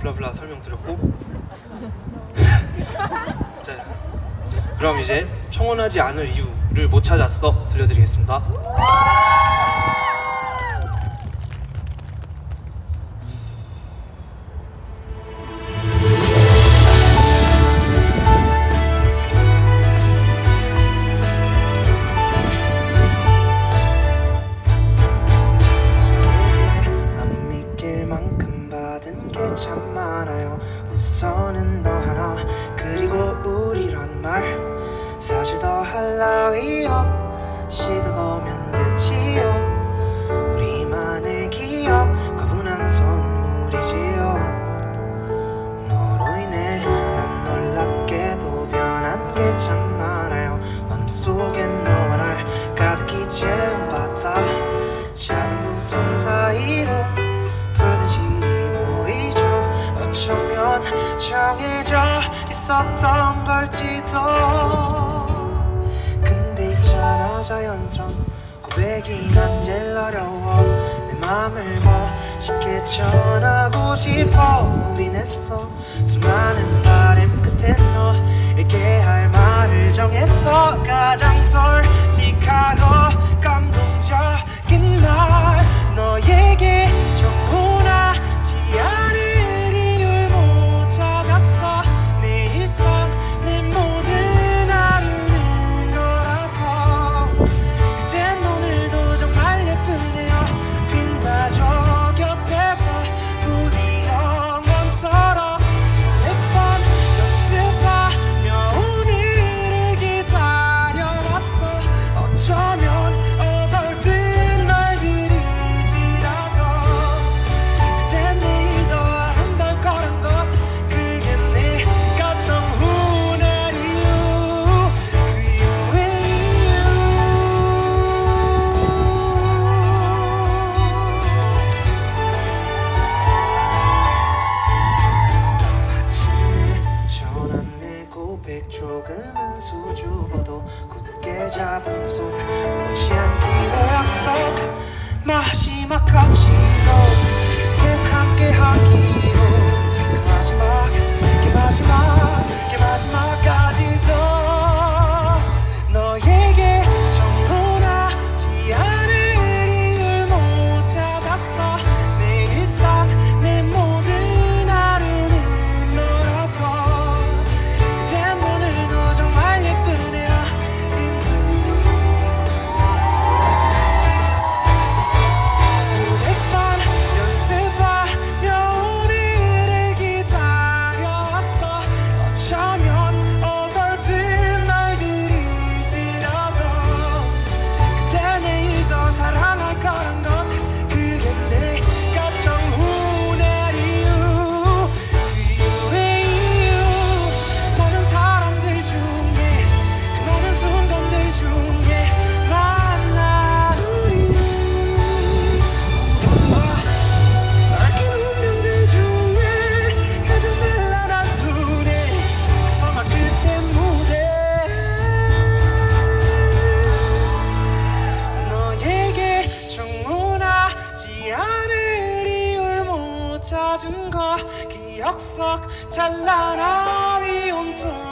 블라블라 설명드렸고 자, 그럼 이제 청혼하지 않을 이유를 못 찾았어 들려드리겠습니다. 시그거면 됐지요. 우리만의 기억 과분한 선물이지요. 너로 인해 난 놀랍게도 변한 게 참 많아요. 맘속엔 너와 날 가득히 채운 바다 작은 두 손 사이로 붉은 실이 보이죠? 어쩌면 정해져 있었던 걸지도 있잖아 자연스러운 고백이 난 제일 어려워. 내 맘을 멋있게 전하고 싶어. 고민했어. 수많은 바람 끝에 너에게 할 말을 정했어 수줍어도 굳게 잡은 두손 놓지 않기로 약속 마지막까지도 꼭 함께 하기 기억 속 찬란함이 온통